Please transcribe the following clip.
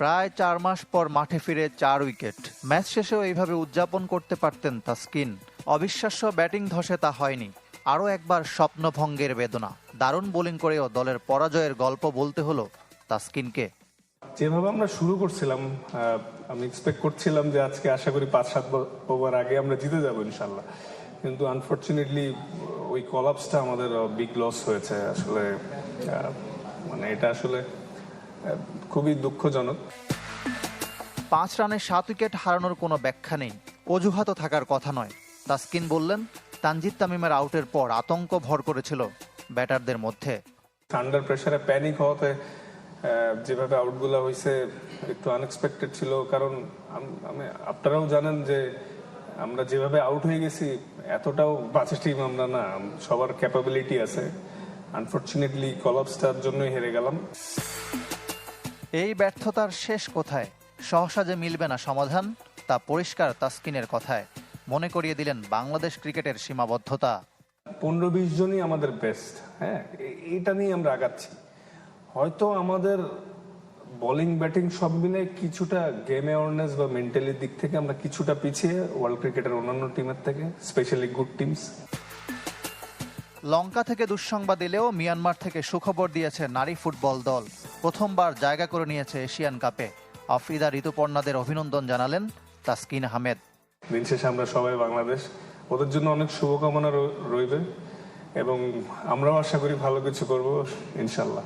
প্রায় চার মাস পর মাঠে ফিরে চার উইকেট। ম্যাচ শেষেও এইভাবে উদযাপন করতে পারতেন তাসকিন। অবিশ্বাস্য ব্যাটিং ধসে তা হয়নি। আরও একবার স্বপ্নভঙ্গের বেদনা। দারুণ বোলিং করেও দলের পরাজয়ের গল্প বলতে হলো তাসকিনকে। যেভাবে আমরা শুরু করছিলাম আমি এক্সপেক্ট করছিলাম যে আজকে আশা করি পাঁচ সাত ওভার আগে আমরা জিতে যাব ইনশাল্লাহ কিন্তু আনফর্চুনেটলি ওই কলাপসটা আমাদের বিগ লস হয়েছে। আসলে মানে এটা আসলে খুবই দুঃখজনক। পাঁচ রানে সাত উইকেট হারানোর কোনো ব্যাখ্যা নেই। অজুহাতও থাকার কথা নয়। তাসকিন বললেন তানজিদ তামিমের আউটের পর আতঙ্ক ভর করেছিল ব্যাটারদের মধ্যে। আন্ডার প্রেসারে প্যানিক হওয়াতে যেভাবে আউটগুলো হয়েছে একটু আনএক্সপেক্টেড ছিল। কারণ আমি আপনারাও জানেন যে আমরা যেভাবে আউট হয়ে গেছি এতটাও বাজে টিম আমরা না। সবার ক্যাপাবিলিটি আছে। আনফর্চুনেটলি কলাপসটার জন্যই হেরে গেলাম। এই ব্যর্থতার শেষ কোথায়? সহসা যে মিলবে না সমাধান তা পরিষ্কার তাসকিনের কথায়। মনে করিয়ে দিলেন বাংলাদেশ ক্রিকেটের সীমাবদ্ধতা। পনেরো বিশ জনই আমাদের বেস্ট হ্যাঁ? এটা নিয়ে আমরা আগাচ্ছি। হয়তো আমাদের বোলিং ব্যাটিং সব মিলে কিছুটা গেম অ্যাওয়ারনেস বা মেন্টালির দিক থেকে আমরা কিছুটা পিছিয়ে ওয়ার্ল্ড ক্রিকেটের অন্যান্য টিমের থেকে স্পেশালি গুড টিমস লঙ্কা থেকে দুঃসংবাদ এলেও মিয়ানমার থেকে সুখবর দিয়েছে নারী ফুটবল দল। প্রথমবার জায়গা করে নিয়েছে এশিয়ান কাপে। আফ্রিদা ঋতুপর্ণাদের অভিনন্দন জানালেন তাসকিন আহমেদ। দিন শেষে আমরা সবাই বাংলাদেশ। ওদের জন্য অনেক শুভকামনা রইবে এবং আমরাও আশা করি ভালো কিছু করব, ইনশাল্লাহ।